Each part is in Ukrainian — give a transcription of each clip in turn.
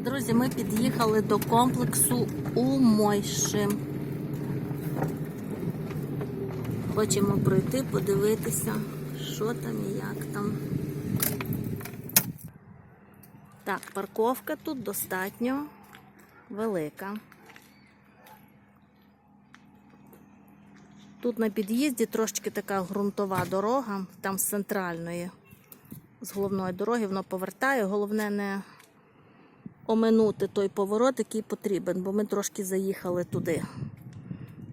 Друзі, ми під'їхали до комплексу у Мойши. Хочемо пройти, подивитися, що там і як там. Так, парковка тут достатньо велика. Тут на під'їзді трошки така ґрунтова дорога, там з центральної, з головної дороги, воно повертає. Головне не оминути той поворот, який потрібен, бо ми трошки заїхали туди.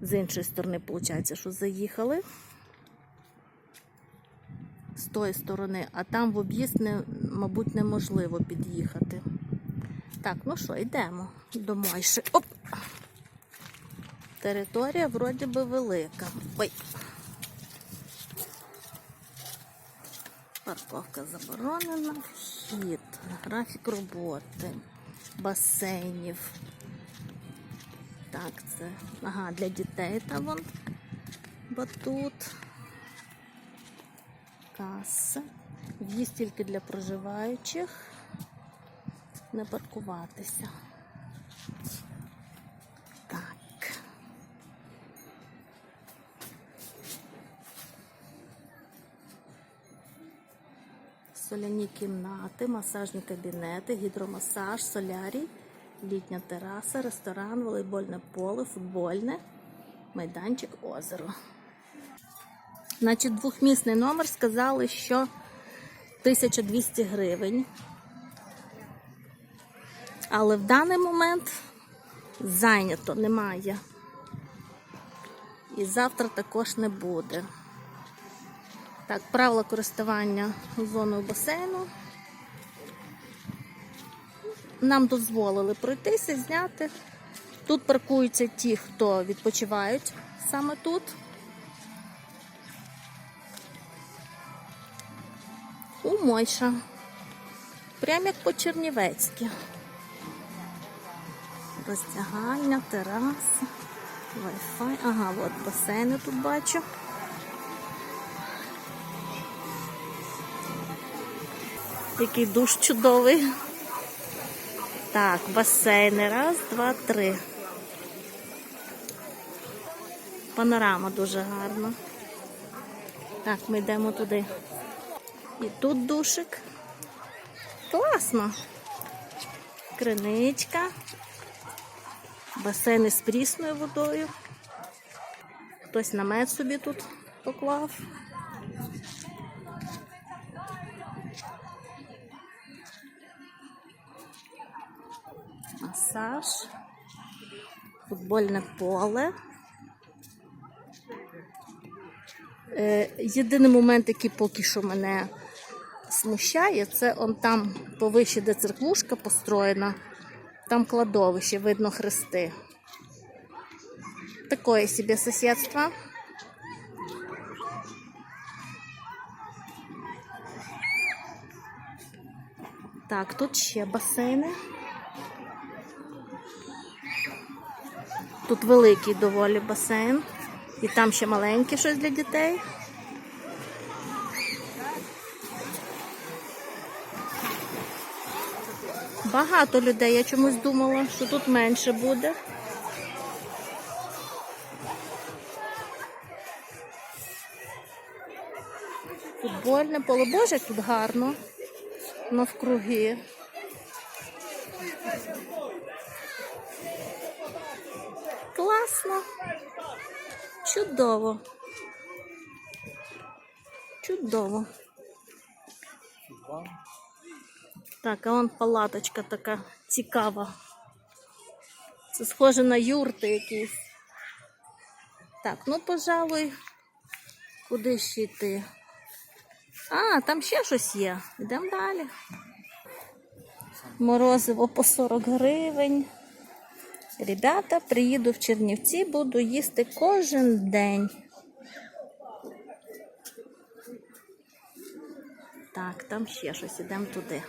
З іншої сторони, виходить, що заїхали з тої сторони, а там в об'їзд, не, мабуть, неможливо під'їхати. Так, ну що, йдемо до Мойши. Оп! Територія вроді би велика. Ой. Парковка заборонена, вхід, графік роботи, басейнів. Так, це. Ага, для дітей там вон батут. Каса. В'їзд тільки для проживаючих. Не паркуватися. Соляні кімнати, масажні кабінети, гідромасаж, солярій, літня тераса, ресторан, волейбольне поле, футбольне, майданчик, озеро. Значить, двохмісний номер сказали, що 1200 гривень. Але в даний момент зайнято немає. І завтра також не буде. Так, правила користування зоною басейну. Нам дозволили пройтися, зняти. Тут паркуються ті, хто відпочивають саме тут. У Мойша. Прямо як по Чернівецьки. Роздягальня, тераса, Wi-Fi. Ага, от басейни тут бачу. Який душ чудовий. Так, басейни. Раз, два, три. Панорама дуже гарна. Так, ми йдемо туди. І тут душик. Класно. Криничка. Басейни з прісною водою. Хтось намет собі тут поклав. Масаж. Футбольне поле. Е, Єдиний момент, який поки що мене смущає, це он там повище, де церквушка построєна, там кладовище, видно хрести. Такое собі сусідство. Так, тут ще басейни. Тут великий доволі басейн. І там ще маленьке щось для дітей. Багато людей. Я чомусь думала, що тут менше буде. Футбольне поле. Боже, тут гарно. Навкруги. Класно. Чудово. Чудово. Так, а вон палаточка така цікава. Це схоже на юрти якісь. Так, ну, пожалуй, куди ще йти? А, там ще щось є. Йдемо далі. Морозиво по 40 гривень. Ребята, приїду в Чернівці, буду їсти кожен день. Так, там ще щось, ідемо туди.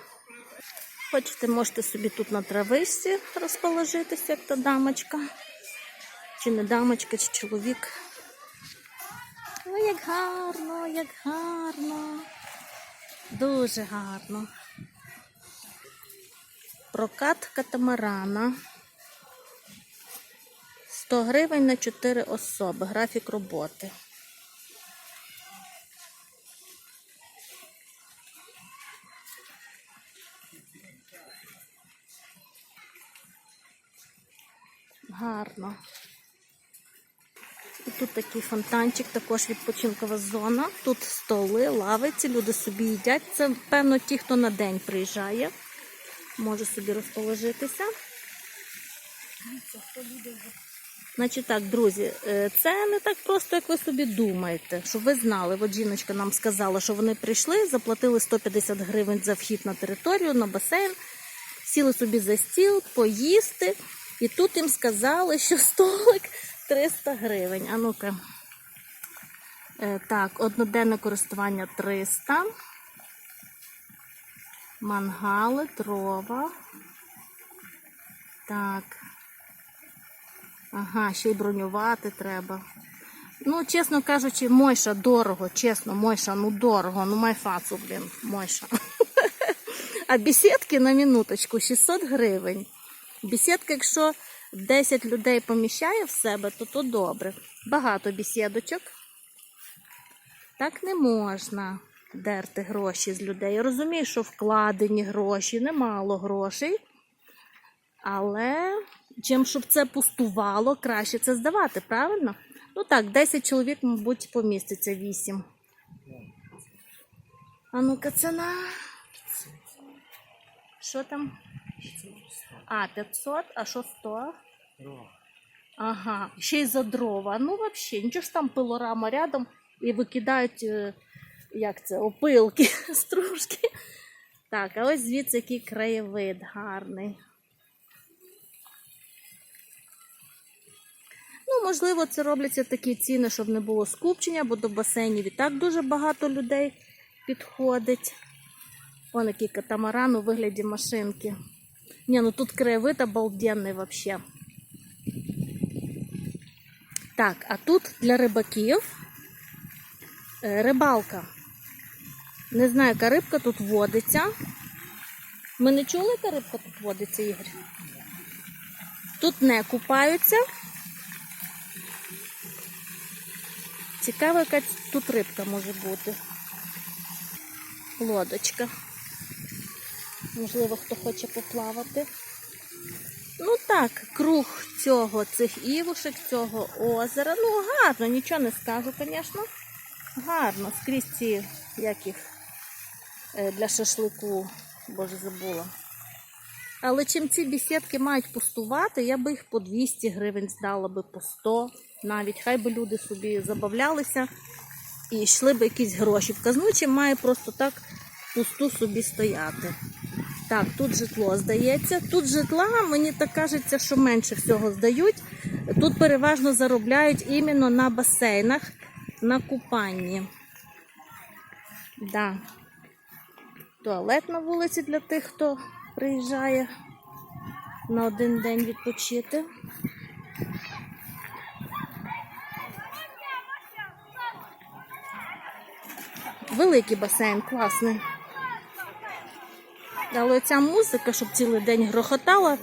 Хочете, можете собі тут на травичці розположитися, як та дамочка. Чи не дамочка, чи чоловік. Ой, як гарно, як гарно. Дуже гарно. Прокат катамарана. 100 гривень на 4 особи. Графік роботи. Гарно. І тут такий фонтанчик, також відпочинкова зона. Тут столи, лавиці, люди собі їдять. Це, певно, ті, хто на день приїжджає. Може собі розположитися. Значить так, друзі, е, це не так просто, як ви собі думаєте. Щоб ви знали, от жіночка нам сказала, що вони прийшли, заплатили 150 гривень за вхід на територію, на басейн, сіли собі за стіл, поїсти. І тут їм сказали, що столик 300 гривень. А ну-ка. Е, так, одноденне користування 300. Мангали, дрова. Так. Ага, ще й бронювати треба. Ну, чесно кажучи, Мойша дорого, чесно, Мойша, ну дорого, ну май фацу, блін, Мойша. А бесідки на минуточку 600 гривень. Бесідка, якщо 10 людей поміщає в себе, то то добре. Багато бесідочок. Так не можна дерти гроші з людей. Я розумію, що вкладені гроші, немало грошей. Але чим щоб це пустувало, краще це здавати, правильно? Ну так, 10 чоловік, мабуть, поміститься 8. А ну-ка, ціна. Що там? А, 500, а що 100? Ага, ще й за дрова. Ну, взагалі, нічого ж там пилорама рядом і викидають, е, як це, опилки, стружки. Так, а ось звідси який краєвид гарний. Ну, можливо, це робляться такі ціни, щоб не було скупчення, бо до басейнів і так дуже багато людей підходить. Вон який катамаран у вигляді машинки. Ні, ну тут краєвид обалденний взагалі. Так, а тут для рибаків е, рибалка. Не знаю, яка рибка тут водиться. Ми не чули, яка рибка тут водиться, Ігор? Тут не купаються. Цікаво, яка тут рибка може бути. Лодочка. Можливо, хто хоче поплавати. Ну так, круг цього, цих івушек, цього озера. Ну, гарно, нічого не скажу, звісно. Гарно, скрізь ці, як їх е, для шашлику, боже забула. Але чим ці бесідки мають пустувати, я би їх по 200 гривень здала би по 100 навіть. Хай би люди собі забавлялися і йшли би якісь гроші в казну, чим має просто так пусту собі стояти. Так, тут житло здається. Тут житла, мені так кажеться, що менше всього здають. Тут переважно заробляють іменно на басейнах, на купанні. Да. Туалет на вулиці для тих, хто приїжджає на один день відпочити. Великий басейн, класний. Але ця музика, щоб цілий день грохотала,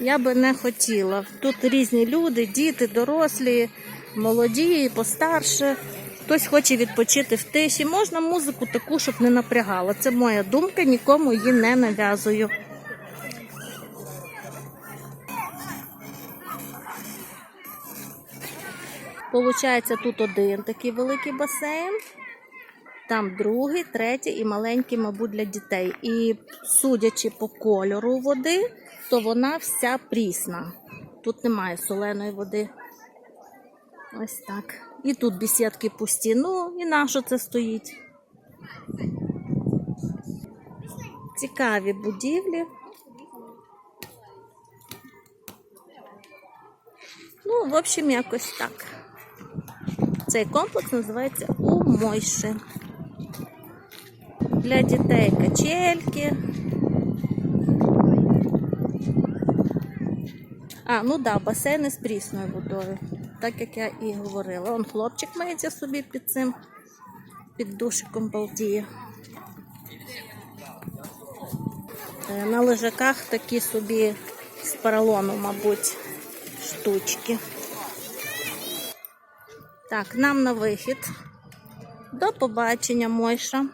я би не хотіла. Тут різні люди, діти, дорослі, молоді, постарше. Хтось хоче відпочити в тиші. Можна музику таку, щоб не напрягала. Це моя думка, нікому її не нав'язую. Получається, тут один такий великий басейн. Там другий, третій і маленький, мабуть, для дітей. І судячи по кольору води, то вона вся прісна. Тут немає соленої води. Ось так. І тут бесідки пусті. Ну, і на що це стоїть? Цікаві будівлі. Ну, в общем, якось так. Цей комплекс називається Умойши. Для дітей качельки. А, ну да, басейни з прісною водою. Так як я і говорила. Он хлопчик мається собі під цим, під душиком балдіє. Е, На лежаках такі собі з поролону, мабуть, штучки. Так, нам на вихід. До побачення, Мойша.